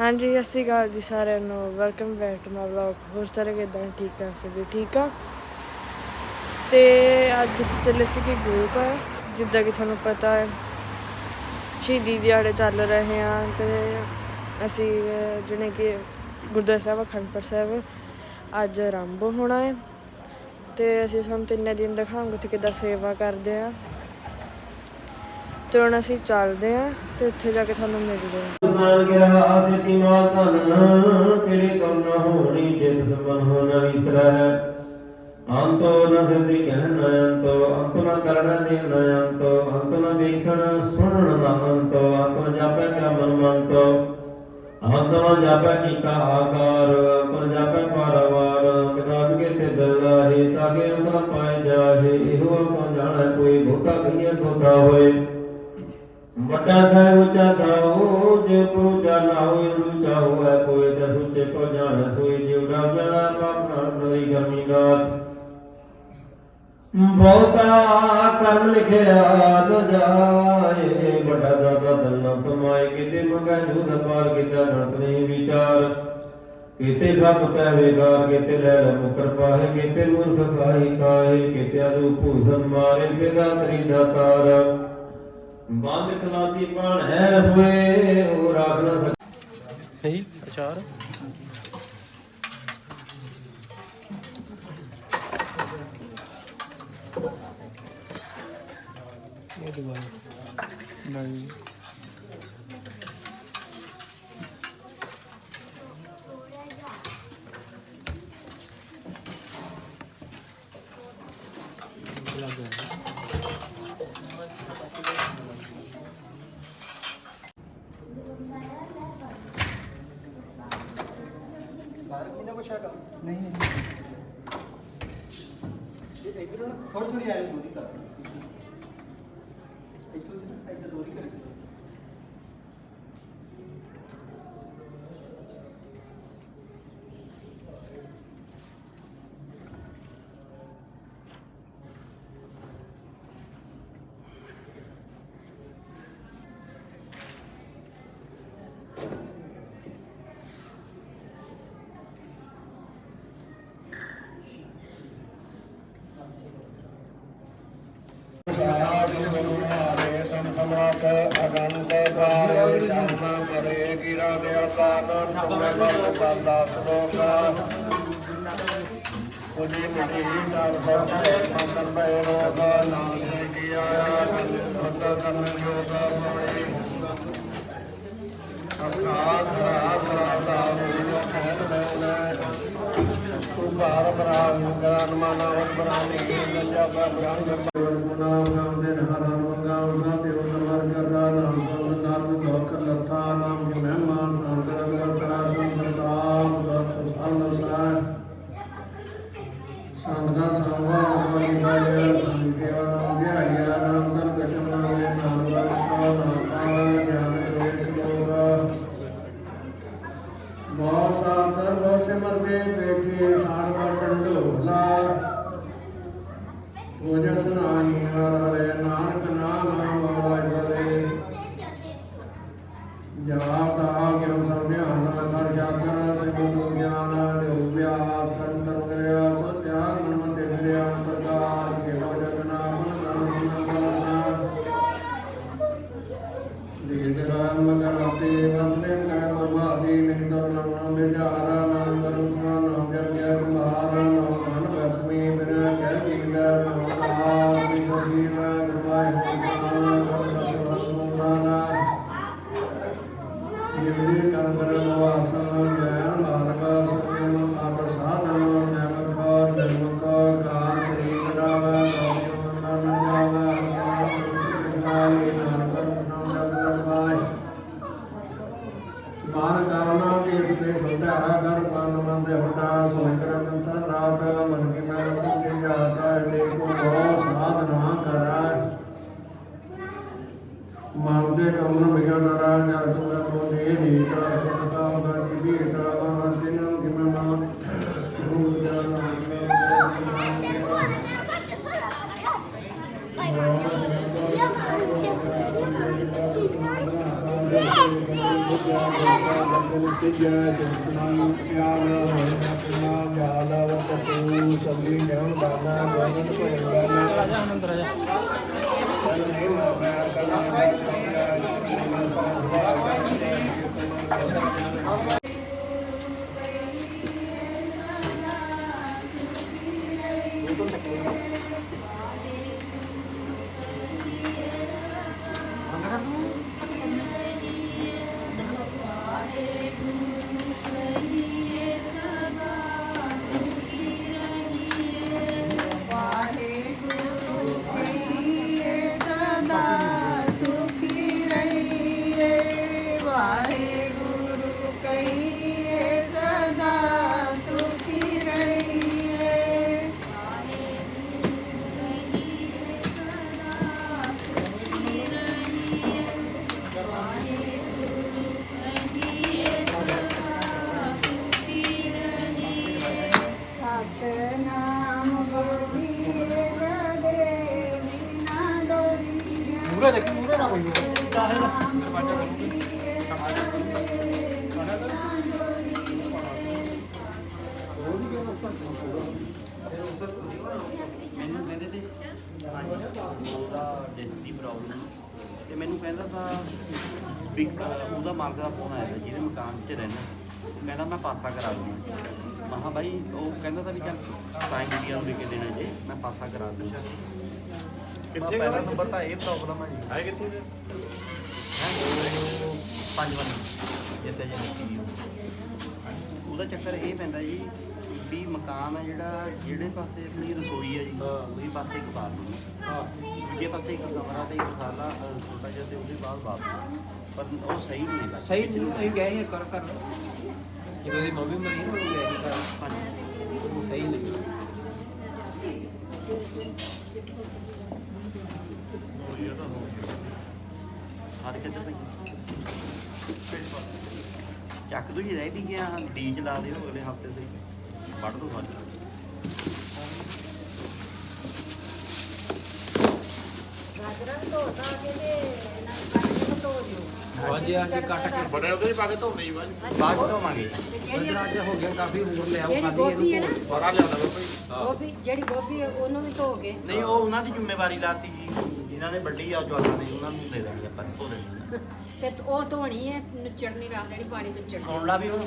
ਹਾਂਜੀ ਸਤਿ ਸ਼੍ਰੀ ਅਕਾਲ ਜੀ ਸਾਰਿਆਂ ਨੂੰ। Welcome back to my vlog ਹੋਰ ਸਾਰੇ ਕਿਦਾਂ? ਠੀਕ ਆ? ਸਭੀ ਠੀਕ ਆ। ਤੇ ਅੱਜ ਅਸੀਂ ਚੱਲੇ ਸੀ ਕਿ ਗੁਰੂ ਘਰ ਜਿੱਦਾਂ ਕਿ ਤੁਹਾਨੂੰ ਪਤਾ ਹੈ ਸ਼ਹੀਦੀ ਦਿਹਾੜੇ ਚੱਲ ਰਹੇ ਆ। ਤੇ ਅਸੀਂ ਅਹ, ਜਿਹੜੇ ਕਿ ਗੁਰਦੁਆਰਾ ਸਾਹਿਬ ਅਖੰਡਪੁਰ ਸਾਹਿਬ ਅੱਜ ਆਰੰਭ ਹੋਣਾ ਹੈ। ਤੇ ਅਸੀਂ ਤੁਹਾਨੂੰ ਤਿੰਨੇ ਦਿਨ ਦਿਖਾਵਾਂਗੇ ਉੱਥੇ ਕਿੱਦਾਂ ਸੇਵਾ ਕਰਦੇ ਆ। ਤੇ ਹੁਣ ਅਸੀਂ ਚੱਲਦੇ ਆ ਤੇ ਉੱਥੇ ਜਾ ਕੇ ਤੁਹਾਨੂੰ ਮਿਲਦੇ ਆ ਨਾਨ ਗਿਰਾ ਆਸਿਤੀ ਮਾਲ ਧਨ, ਕਿਹੜੇ ਤੁਮ ਨ ਹੋਣੀ ਜਿਤ ਸਮਨ ਹੋ ਨ ਵਿਸਰੈ ਅੰਤੋ ਨ ਸਿੱਧੀ ਕਹਿਣ, ਅੰਤੋ, ਅੰਤ ਨ ਕਰਨ ਦੇ ਅੰਤੋ, ਅੰਤ ਨ ਵੇਖਣ, ਸੁਣਨ ਨ ਅੰਤੋ, ਅੰਤ ਨ ਜਾਪੈ ਕਿਆ ਮਨ ਮੰਤੋ। ਅੰਤ ਨ ਜਾਪੈ ਕੀ ਆਕਾਰ, ਅੰਤ ਨ ਜਾਪੈ ਪਾਰਵਾਰ। ਕਿਤਾਬ ਕੇ ਤੇ ਬਿਲਾਹੇ ਤਾਕੇ ਅੰਤ ਨ ਪਾਏ ਜਾਹੇ, ਇਹੋ ਕੋ ਜਾਣੈ ਕੋਈ ਬਹੁਤਾ ਕਹੀਏ ਬਹੁਤਾ ਹੋਏ। ਵੱਡਾ ਸਾਹਿਬ ਉੱਚਾ ਤਾਉ ਜੇ ਪੁਰੂ ਜਾਣਾ ਹੋਏ ਰੂਚਾ ਹੋਵੇ ਕੋਈ ਤਾਂ ਸੁੱਚੇ ਕੋ ਜਾਣ ਸੋਈ ਜਿਉ ਡਾਬ ਜਾਣਾ ਪਾਪ ਨਾਲ ਬੜੀ ਗਾਤ ਬਹੁਤਾ ਕਰਮ ਲਿਖਿਆ ਨ ਜਾਏ, ਵੱਡਾ ਦਾਦਾ ਦੰਨ ਕਮਾਏ, ਕਿਤੇ ਮੰਗਾ ਜੂਦ ਪਾਰ ਕੀਤਾ ਨਰਤ ਨਹੀਂ ਵਿਚਾਰ। ਕਿਤੇ ਗੱਪ ਪੈ ਵੇਗਾਰ ਕਿਤੇ ਲੈ ਲ ਮੁਕਰ ਪਾਹੇ ਕਿਤੇ ਮੂਰਖ ਕਾਹੀ ਕਾਹੇ ਕਿਤੇ ਅਦੂ ਭੂਸਨ ਮਾਰੇ ਪਿਦਾ ਤਰੀ ਦਾਤਾਰ ਬੰਦ ਖਲਾਸੀ ਪਾਣ ਹੈ ਹੋਏ ਉਹ ਰਾਖ ਨਾ ਸਕ ਹੈ ਅਚਾਰ। muy. ਆਲਾਨ ਤੁਮੇ ਮਨ ਬਾਲਾ ਸਲੋਕਾ ਸਭ ਮੰਤਰ ਬੈ ਰੋਗਾ ਨਾਮ ਦੇ ਕੀ ਆਇਆ ਮੰਤਰ ਕਰਨ ਜੋਗਾ ਮੋੜੀ ਅਕਾਲ ਆਸਰਾ ਦਾ ਮੂਲ ਖੈਰ ਮੈਂ ਸੁਭਾਰ ਬਰਾਨ ਗਰਾਨ ਮਾਨਾ ਵਤ ਬਰਾਨੀ ਗੰਜਾ ਬਰਾਨ ਗੁਨਾ ਨਾਮ ਕੋ ਬਹੁ ਸਾਧਨਾ ਕਰਾ ਮਨ ਦੇ ਕਮਨ ਮਿਗਾ ਨਰਾ ਜਲ ਤੁਮ ਕੋ ਦੇ ਨੀਤਾ ਸੁਤਾ ਦਾ ਜੀ ਬੀਤਾ ਮਨ ਦਿਨ ਕਿ ਮੈਂ ਮਾਨ ਰੂਪ ਜਾਨਾ Yeah. ਜਗਨ ਮੂਰੇ ਦੇਖੀ ਮੂਰੇ ਨਾ ਕੋਈ ਚਾਹੇ ਨਾ ਮੈਨੂੰ ਕਹਿੰਦੇ ਤੇ ਉਹਦਾ ਡਿਸਕ ਦੀ ਪ੍ਰੋਬਲਮ ਤੇ ਮੈਨੂੰ ਕਹਿੰਦਾ ਤਾਂ ਵੀ ਅਹ, ਉਹਦਾ ਮਾਲਕ ਦਾ ਫੋਨ ਆਇਆ ਤਾ ਜਿਹਦੇ ਮਕਾਨ 'ਚ ਰਹਿੰਦਾ। ਉਹ ਕਹਿੰਦਾ ਮੈਂ ਪਾਸਾ ਕਰਾ ਦੂੰਗਾ ਮਹਾ ਬਾਈ ਉਹ ਕਹਿੰਦਾ ਤਾਂ ਵੀ ਚੱਲ ਸਾਈਂ ਇੰਡੀਆ ਨੂੰ ਲੈ ਕੇ ਦੇਣਾ ਜੇ ਮੈਂ ਪਾਸਾ ਕਰਾ ਦੂੰਗਾ ਕਿੱਥੇ ਪਹਿਲਾ ਨੰਬਰ ਤਾਂ ਇਹ ਪ੍ਰੋਬਲਮ ਹੈ ਜੀ। ਹੈ ਕਿੱਥੇ ਪੰਜ ਵਾਰ। ਜਿੱਥੇ ਜੇ ਉਹਦਾ ਚੱਕਰ ਇਹ ਪੈਂਦਾ ਜੀ ਵੀ ਮਕਾਨ ਆ ਜਿਹੜਾ ਜਿਹੜੇ ਪਾਸੇ ਆਪਣੀ ਰਸੋਈ ਹੈ ਜੀ ਉਹਦੇ ਪਾਸੇ ਇੱਕ ਬਾਥਰੂਮ ਹਾਂ। ਦੂਜੇ ਪਾਸੇ ਇੱਕ ਕਮਰਾ ਤੇ ਇੱਕ ਸਾਲਾ ਛੋਟਾ ਜਿਹਾ ਤੇ ਉਹਦੇ ਬਾਅਦ ਬਾਥਰੂਮ ਪਰ ਉਹ ਸਹੀ ਨਹੀਂ ਹੈਗਾ ਸਹੀ ਨਹੀਂ ਅਸੀਂ ਗਏ ਕਰ ਕਰ ਜਦੋਂ ਦੀ ਮੰਮੀ ਮਰੀ ਉਹ ਗਏ ਸੀ ਘਰ ਹਾਂਜੀ ਉਹ ਸਹੀ ਨਹੀਂ ਹਰ ਕਿਤੇ ਭਾਈ ਚੱਕ ਦੋ ਹੀ ਰਹਿ ਵੀ ਗਿਆ ਬੀਜ ਲਾ ਦਿਓ ਅਗਲੇ ਹਫ਼ਤੇ ਦੇ ਵੱਢ ਦੋ ਫਲ ਹਾਂਜੀ ਹਾਂਜੀ ਕੱਟ ਕੇ। ਬਾਅਦ ਚ। ਧੋਵਾਂਗੇ। ਬੰਦਰਾ ਅੱਜ ਹੋ ਗਿਆ ਕਾਫੀ ਉਮਰ ਲਿਆ ਉਹ ਜਿਹੜੀ ਖਾਲੀ ਗੋਭੀ ਹੈ ਇਹਨੂੰ ਨਾ ਬੜਾ ਲਿਆਉਂਦਾ ਬਾਬਾ ਗੋਭੀ ਜਿਹੜੀ ਗੋਭੀ ਹੈ ਉਹਨੂੰ ਵੀ ਧੋ ਕੇ। ਨਹੀਂ ਉਹ ਉਹਨਾਂ ਦੀ ਜ਼ਿੰਮੇਵਾਰੀ ਲਾਤੀ ਜੀ। ਜਿਨ੍ਹਾਂ ਨੇ ਵੱਡੀ ਆ ਜਵਾਨਾਂ ਨੇ ਉਹਨਾਂ ਨੂੰ ਦੇ ਦੇਣੀ ਆਪਾਂ ਧੋ ਦੇਣੀ ਤੇ ਉਹ ਧੋਣੀ ਹੈ ਨੁਚੜਨੀ ਰੱਖ ਦੇਣੀ ਪਾਣੀ ਵਿੱਚ ਚੜ ਸੁਣ ਲਾ ਵੀ ਹੁਣ।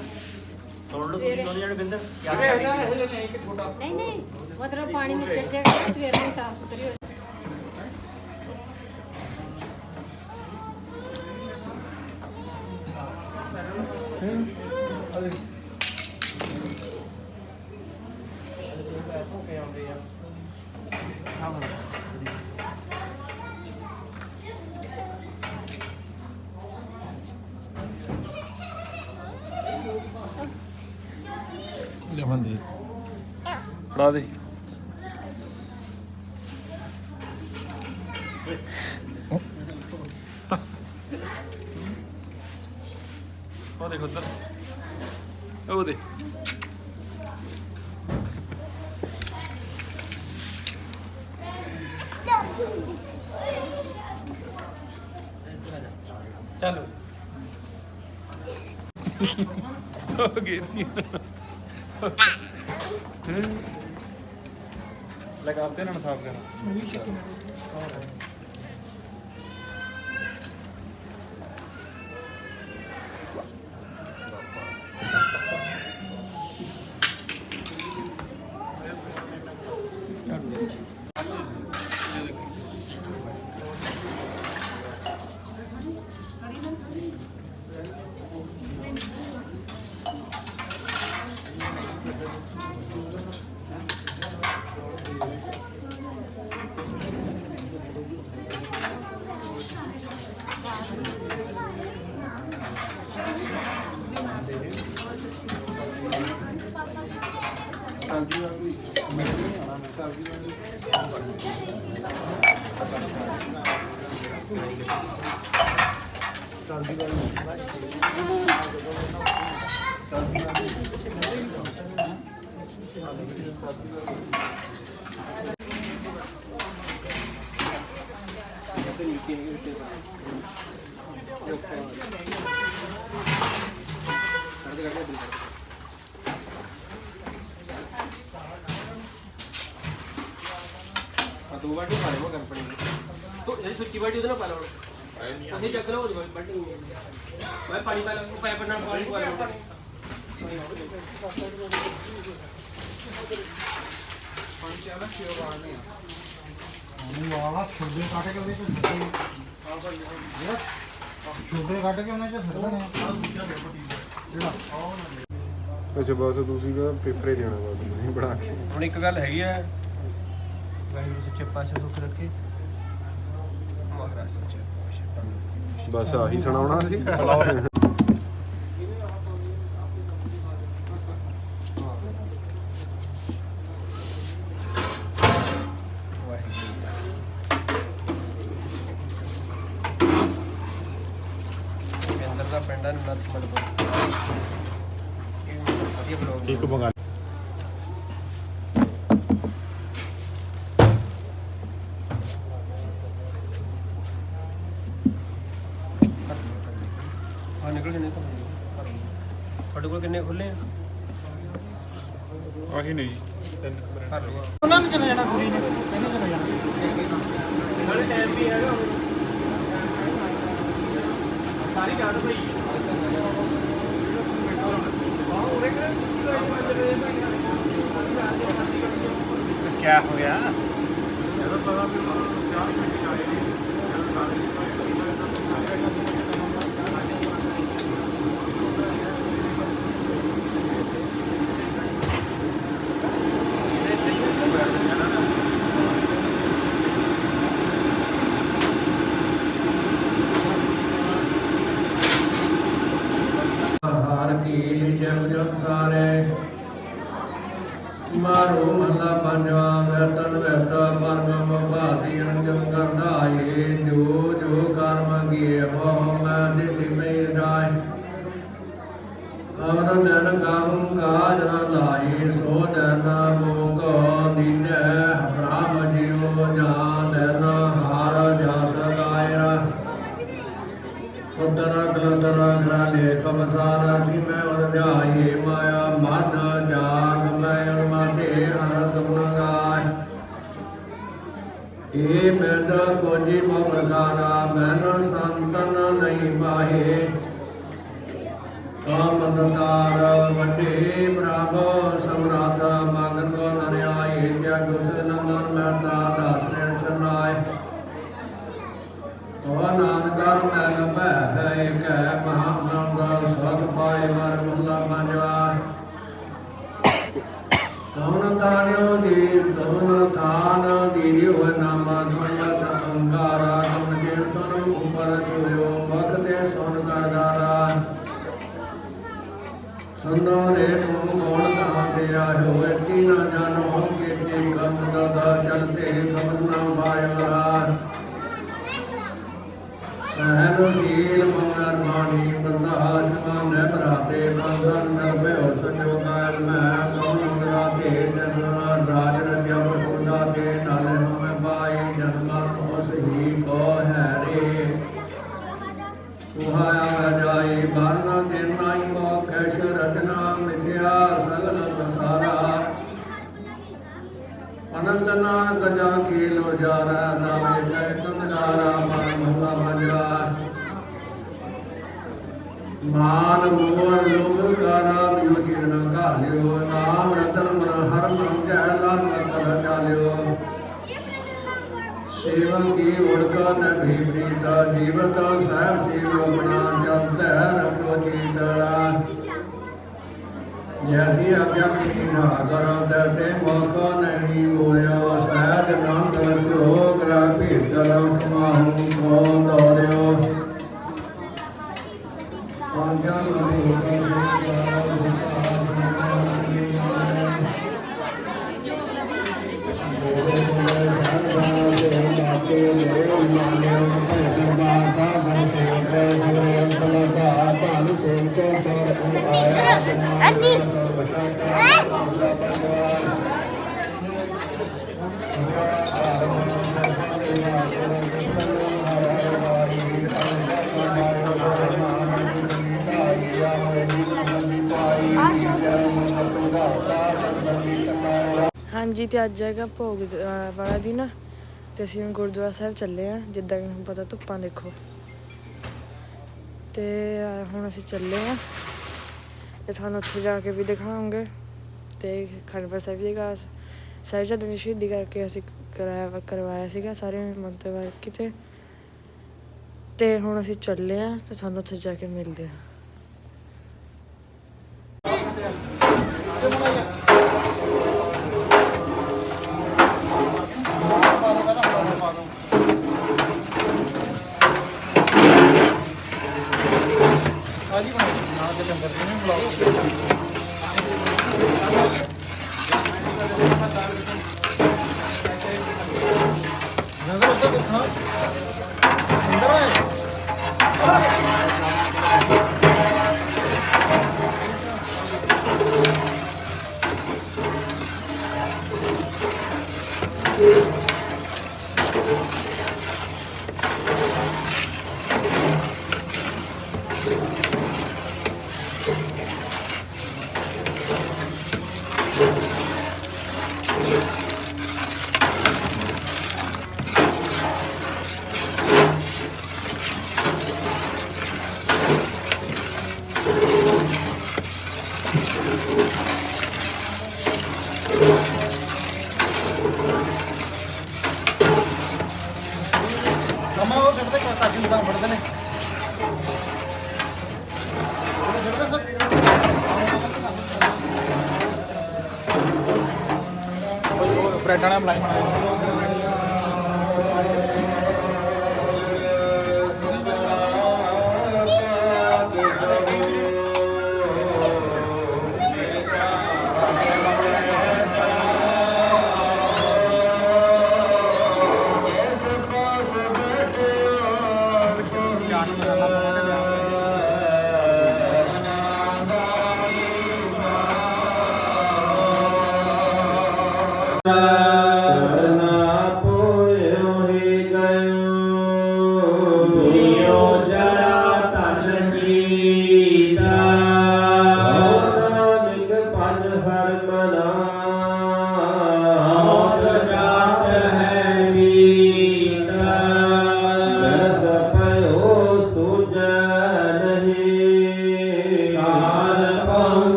ਸੁਣ ਲਓ ਤੁਸੀਂ ਸਵੇਰੇ। ਦੋਨੇ ਜਣੇ ਬਿੰਦਰ? ਕਿਆ ਕਹਿ ਰਹੇ ਨਹੀਂ ਨਹੀਂ ਮਤਲਬ ਪਾਣੀ ਵਿੱਚ ਚੜ ਜਾਏਗਾ ਸਵੇਰ ਨੂੰ ਸਾਫ਼ ਸੁਥਰੀ ਹੋ ਫੜਾ ਦੇ ਉਹ ਦੇਖ ਉੱਧਰ। ਉਹ ਦੇ ਚਲੋ। ਹੋ। ਗਈ ਸੀ ਲਗਾਤੇ ਨਾ ਸਾਫ਼ ਕਰ ਆ ਦੋ ਵਾਟੀ ਪਾ ਲਵਾਂ ਕੰਪਨੀ ਦੀ ਤੋ ਜਿਹੜੀ ਸੁੱਕੀ ਵਾਟੀ ਉਹਦੇ ਨਾਲ ਪਾ ਲਵਾਂ ਅਸੀਂ ਚੱਕ ਲਓ ਉਹਦੀ ਵਾਟੀ ਮੈਂ ਪਾਣੀ ਪਾ ਲਵਾਂ ਪਾਈਪ ਨਾਲ ਪਾਣੀ ਪਾ ਲਵਾਂ ਵਾਲਾ ਛੋਡੇ ਕੱਟ ਕੇ ਉਹਦੇ ਚ ਛੋਡੇ ਛੋਡੇ ਕੱਟ ਕੇ ਉਹਨਾਂ ਚ ਛੱਡ ਦੇਣੇ ਜਿਹੜਾ ਅੱਛਾ ਬਸ ਤੁਸੀਂ ਤਾਂ ਪੇਪਰ ਹੀ ਦੇਣਾ ਬਸ ਤੁਸੀਂ ਬਣਾ ਕੇ। ਹੁਣ ਇੱਕ ਗੱਲ ਹੈਗੀ ਆ ਵਾਹਿਗੁਰੂ ਸੱਚੇ ਪਾਤਸ਼ਾਹ ਸੁਖ ਰੱਖੇ। ਮਹਾਰਾਜ ਸੱਚੇ ਪਾਤਸ਼ਾਹ ਤੰਦਰੁਸਤੀ ਬਸ ਆਹੀ ਸੁਣਾਉਣਾ ਸੀ ਵਧੀਆ ਬਲੌਗ ਇੱਕ ਬੰਗਾਲ ਆ ਨਿਕਲ ਜਨੇ ਤਾਂ ਤੁਹਾਡੇ ਕੋਲ ਕਿੰਨੇ ਖੁੱਲੇ ਆ ਆਹੀ ਨਹੀਂ ਤਿੰਨ ਕਮਰੇ ਭਰ ਲਓ ਉਹਨਾਂ ਨੇ ਚਲੇ ਜਾਣਾ ਕੁੜੀ ਨੇ ਕਹਿੰਦੇ ਚਲੇ ਜਾਣਾ ਨਾਲੇ ਟਾਈਮ ਵੀ ਹੈਗਾ ਸਾਰੀ ਰਾਤ ਪਈ ਕੀ ਹੋ ਜਦੋਂ ਹਾਰ ਤਾਰਿਓ ਦੀ ਕਉਨ ਤਾਨ ਨਾਮ ਤੁਮਤ ਅੰਗਾਰਾ ਕਉਨ ਜੇ ਸੁਨ ਉਪਰ ਛੋਇਓ ਭਗਤੇ ਸੁਨ ਗਰਗਾਰਾ ਸੁਨੋ ਰੇ ਤੁਮ ਕੌਣ ਕਹਾਂ ਤੇ ਆਇਓ ਐਤੀ ਨਾ ਜਾਣੋ ਕੀਤੇ ਕਮ ਦਾ ਚਲਤੇ ਕਮ ਨਾ ਪਾਇਓ ਸਹਿਨ ਸੀਲ ਮੰਗਰ ਬਾਣੀ ਬੰਦਾ ਜਮਾਨ ਬਰਾਤੇ ਬੰਦਨ ਨਰ ਭਇਓ ਅਨੰਤ ਨਾਨਕ ਲੋ ਜਾਰਾ, ਨਾਮੇ ਕਹਿ ਤੁਮਦਾਰਾ ਮਨ ਮਹਲਾ ਮੰਜਾ ਮਾਨ ਮੋਰ ਲੋਭ ਕਾਰਾ ਬਿਉ ਜੀਵਨ ਘਾਲਿਓ ਨਾਮ ਰਤਨ ਮਨ ਹਰ ਮਨ ਜੈ ਲਾਲ ਮਤਰ ਚਾਲਿਓ ਸੇਵਾ ਕੀ ਉੜਕਾ ਨ ਵੀ ਪ੍ਰੀਤਾ, ਜੀਵਤ ਸਹਿਬ ਸੇਵ ਆਪਣਾ, ਜਲ ਤੈ ਰਖੋ ਚੀਤਰਾ ਜੈਸੀ ਆਗਿਆ ਕੀ ਨਾ ਕਰੋ ਤੇ ਮੌਕਾ ਨਹੀਂ ਬੋਲਿਓ ਤੇ ਅੱਜ ਹੈਗਾ ਭੋਗ ਅਹ ਵਾਲਾ ਦਿਨ ਤੇ ਅਸੀਂ ਹੁਣ ਗੁਰਦੁਆਰਾ ਸਾਹਿਬ ਚੱਲੇ ਆ ਜਿੱਦਾਂ ਕਿ ਤੁਹਾਨੂੰ ਪਤਾ ਧੁੱਪਾਂ ਦੇਖੋ। ਤੇ, ਅਹ, ਹੁਣ ਅਸੀਂ ਚੱਲੇ ਆ ਤੇ ਤੁਹਾਨੂੰ ਉੱਥੇ ਜਾ ਕੇ ਵੀ ਦਿਖਾਵਾਂਗੇ। ਤੇ ਖੰਡਪੁਰ ਸਾਹਿਬ ਜੀ ਦਾ ਸਾਹਿਬਜ਼ਾਦਿਆਂ ਦੀ ਸ਼ਹੀਦੀ ਕਰਕੇ ਅਸੀਂ ਕਰਾਇਆ ਕਰਵਾਇਆ ਸੀਗਾ ਸਾਰੇ ਮੰਤਵ ਕਿਤੇ ਤੇ ਹੁਣ ਅਸੀਂ ਚੱਲੇ ਆ ਤੇ ਤੁਹਾਨੂੰ ਉੱਥੇ ਜਾ ਕੇ ਮਿਲਦੇ ਆ ਬ੍ਰੈਡ ਵਾਲਾ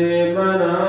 ਸੁਨ ਰੇ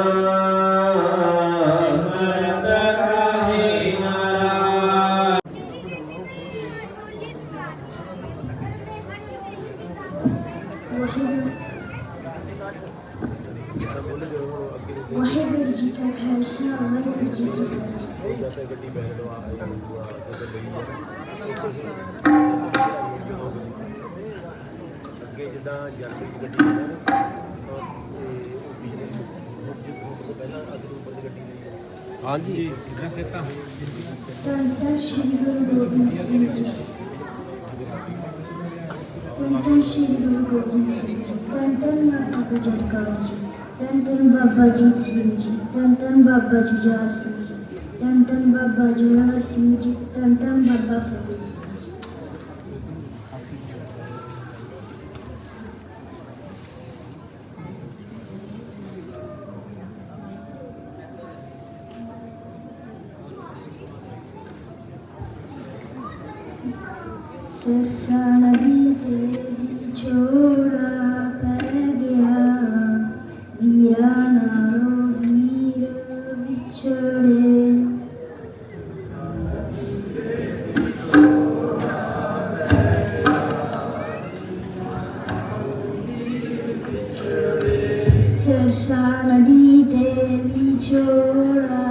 ਹਾਂਜੀ ਕਿੰਨਾ ਸੇਤਾ ਧੰਨ ਧੰਨ ਸ਼੍ਰੀ ਗੁਰੂ ਗੋਬਿੰਦ ਸਿੰਘ ਜੀ ਧੰਨ ਧੰਨ ਸ਼੍ਰੀ ਗੁਰੂ ਗੋਬਿੰਦ ਸਿੰਘ ਜੀ ਧੰਨ ਧੰਨ ਮਾਤਾ ਗੁਜਰ ਕੌਰ ਜੀ ਧੰਨ ਧੰਨ ਬਾਬਾ ਜੀਤ ਸਿੰਘ ਜੀ ਧੰਨ ਧੰਨ ਬਾਬਾ ਜੁਝਾਰ ਸਿੰਘ ਜੀ ਧੰਨ ਧੰਨ ਬਾਬਾ ਜੁਝਾਰ ਸਿੰਘ ਜੀ ਧੰਨ ਧੰਨ ਬਾਬਾ ਫਤਿਹ Lord.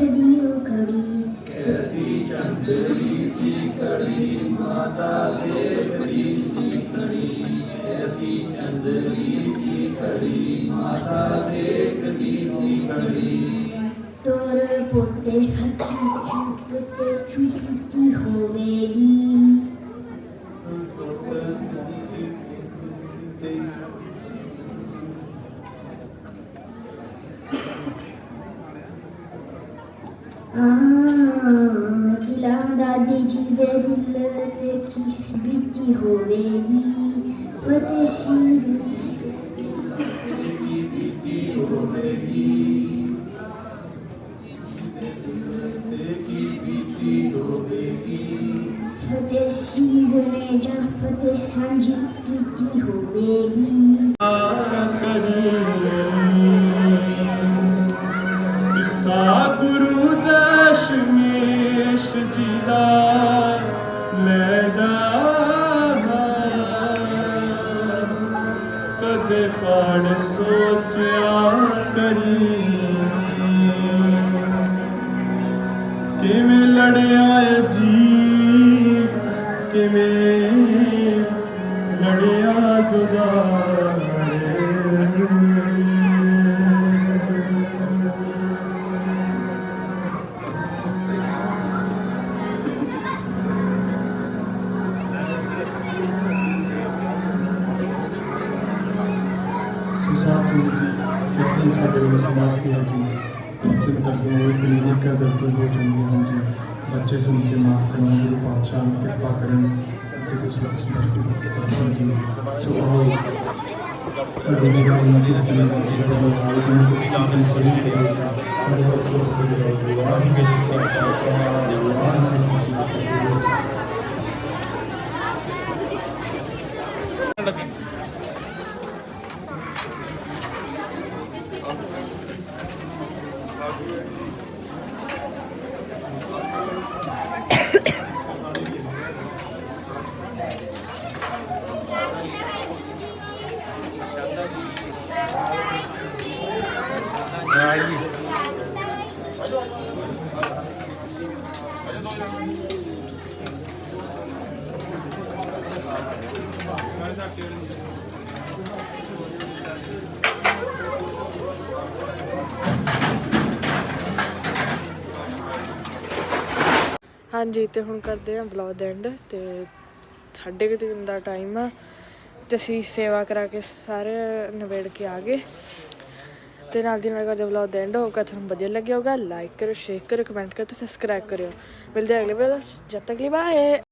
ਦੇਖ ਦਿਓ ਖੜੀ ਕੇਸੀ ਚੰਦੜੀ ਸੀ ਕੜੀ ਮਾਤਾ ਦੇਖ ਸੀ ਕੜੀ ਕੇਸੀ ਚੰਦਰੀ ਸੀ ਕੜੀ ਮਾਤਾ ਸਿੰਘ ਨੇ ਜਾਂ ਫਤਿਹ ਸਾਂਝੀ ਕੀਤੀ ਹੋਵੇਗੀ ਸਿੰਘ ਜੀ ਇੱਥੇ ਸਾਡੇ ਵੱਲੋਂ ਸਮਾਪਤੀ ਹੈ ਜੀ। ਅੰਤਿਮ ਕਰਦੇ ਹੋਏ ਕਲੀਨਿਕ ਗਲਤੀ ਹੋ ਜਾਂਦੀ ਹਨ ਜੀ। ਬੱਚੇ ਸੁਣ ਕੇ ਮਾਫ ਕਰਨ ਗੁਰੂ ਪਾਤਸ਼ਾਹ ਨੂੰ ਕਿਰਪਾ ਕਰਨ ਕਿ ਤੁਸੀਂ ਉਸ ਸਮਰਪਿਤ ਕਰੋ ਜੀ। ਸੋ ਆਓ, ਸਾਡੇ ਦੇ ਨਾਲ ਨਦੀ ਦੇ ਜੀ ਦਾ ਹਾਲ ਨੂੰ ਤੁਸੀਂ ਆਪਣੀ ਸਹੀ ਕਰੋ ਵਾਹਿਗੁਰੂ ਜੀ ਕਾ ਖਾਲਸਾ ਵਾਹਿਗੁਰੂ ਜੀ ਕੀ ਫਤਿਹ ਹਾਂਜੀ ਤੇ ਹੁਣ ਕਰਦੇ ਹਾਂ ਵਲੌਗ ਦਾ ਐਂਡ ਤੇ ਸਾਢੇ ਕੁ ਤਿੰਨ ਦਾ ਟਾਈਮ ਆ ਤੇ ਅਸੀਂ ਸੇਵਾ ਕਰਾ ਕੇ ਸਾਰੇ ਨਵੇੜ ਕੇ ਆ ਗਏ। ਤੇ ਨਾਲ ਦੀ ਨਾਲ ਕਰਦੇ ਵਲੌਗ ਦਾ ਐਂਡ ਹੋਊਗਾ ਤੁਹਾਨੂੰ ਵਧੀਆ ਲੱਗਿਆ ਹੋਊਗਾ ਲਾਈਕ ਕਰੋ ਸ਼ੇਅਰ ਕਰੋ ਕਮੈਂਟ ਕਰੋ ਤੇ ਸਬਸਕ੍ਰਾਈਬ ਕਰਿਓ। ਮਿਲਦੇ ਅਗਲੇ ਵੀਡੀਓ ਜਦ ਤੱਕ ਲਈ ਬਾਏ